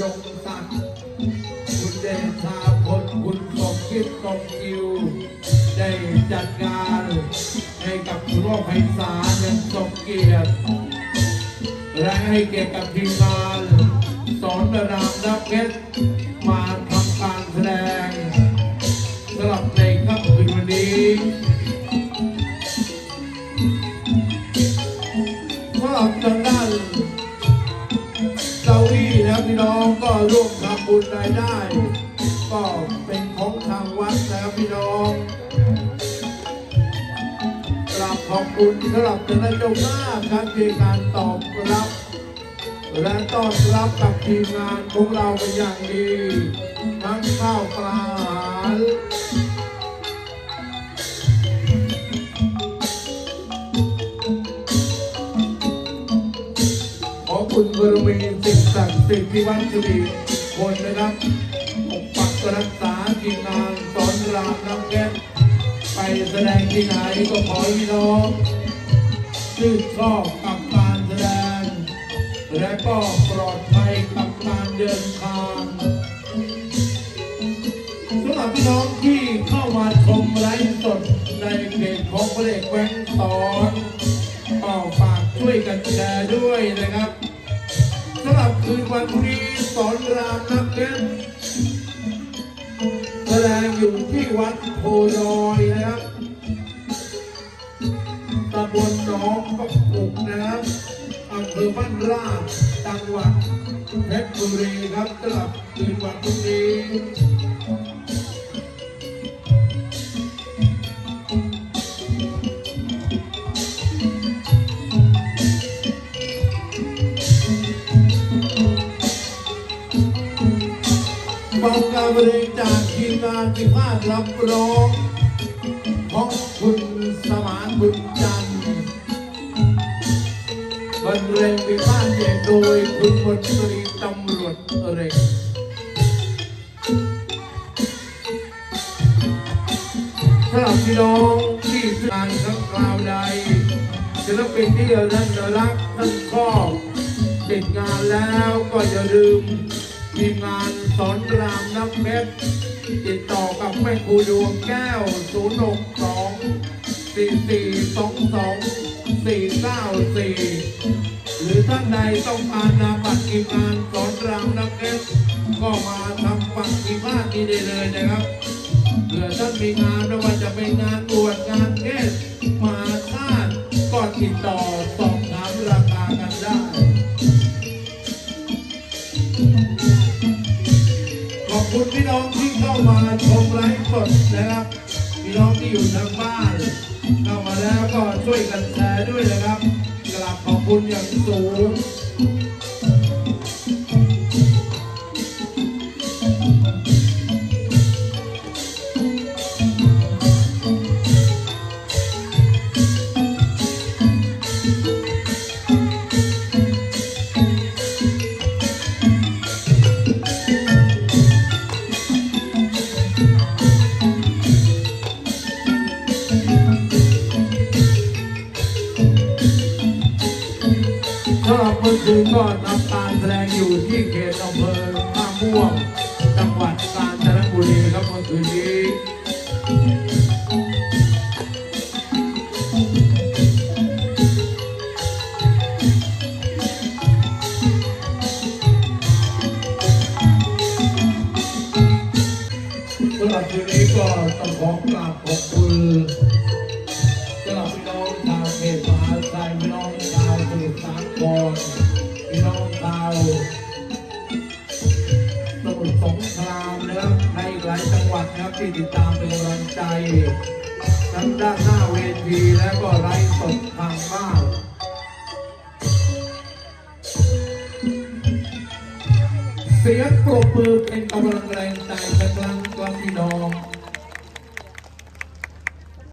ยงศักดิ์คุณเดชาพลคุณสมคิดสมคิว ได้จัดงานให้กับคุณพ่อไพศาลยังสมเกียรติและให้เกียรติกับทีมงานสอนระดับนักเพชรมาทำการแสดงสำหรับในค่ำคืนวันนี้สำหรับทางด้ บุญรายได้ ก็เป็นของทางวัดนะครับพี่น้องกราบขอบคุณสำหรับคณะเจ้าภาพครับที่การตอบรับ และต้อนรับกับทีมงานของเราเป็นอย่างดีทั้งข้าวปลาอาหารขอคุณบารมีสิ่งศักดิ์สิทธิ์ที่วัดสุริ คนนะครับปกปักรักษาทีมงานสอนรามน้ำแก้วไปแสดงที่ไหนก็ขอพี่น้องชื่นชอบกับการแสดง และก็ปลอดภัยกับการเดินทางสำหรับพี่น้องที่เข้ามาชมไลฟ์สดในเพจของพระเอกแหวงสอนก็ฝากช่วยกันแชร์ด้วยนะครับ คืนวันพรีสอนรามนักเล่นแสดงอยู่ที่วัดโพลอยนะครับตำบลหนองปักปุกนะครับอำเภอบ้านราชจังหวัดเพชรบุรีครับสำหรับคืนวันพรุ่งนี้ บางการบริจาคทีมงานที่ภาครับร้องของคุณสมานบุญจันทร์บรรเลงวิพากษ์เสียงโดยคุณมนตรีตำรวจเร็งสำหรับพี่น้องที่งานครั้งคราวใดศิลปินที่ท่านรักท่านชอบติดงานแล้วก็อย่าลืม ทีมงานสอนรามน้ำเพชรติดต่อกับแม่ครูดวงแก้ว 0 6 2 4 4 2 2 4 9 4 หรือท่านใดต้องการนำบัตรทีมงานสอนรามน้ำเพชรก็มาทำบัตรทีมานนี้ได้เลยนะครับเผื่อท่านมีงานไม่ว่าจะเป็นงานบวชงาน คุณพี่น้องที่เข้ามาชมไลฟ์สดนะครับ พี่น้องที่อยู่ทางบ้าน เข้ามาแล้วก็ช่วยกันแชร์ด้วยนะครับกราบขอบคุณอย่างสูง สำหรับเมื่อคืนก็ทำการแสดงอยู่ที่เขตอำเภอท่าม่วง รับคืนนี้ก็ต้องขอกราบขอบคุณสำหรับพี่น้องชาวเขตมหาชัยพี่น้องชาวสมุทรสาครพี่น้องชาวสมุทรสงครามนะครับในหลายจังหวัดนะครับที่ติดตามเป็นกำลังใจทั้งด้านหน้าเวทีและก็ไลฟ์สดทางบ้าน เสียงปรบมือเป็นกำลังแรงใจกำลังกลางพี่น้อง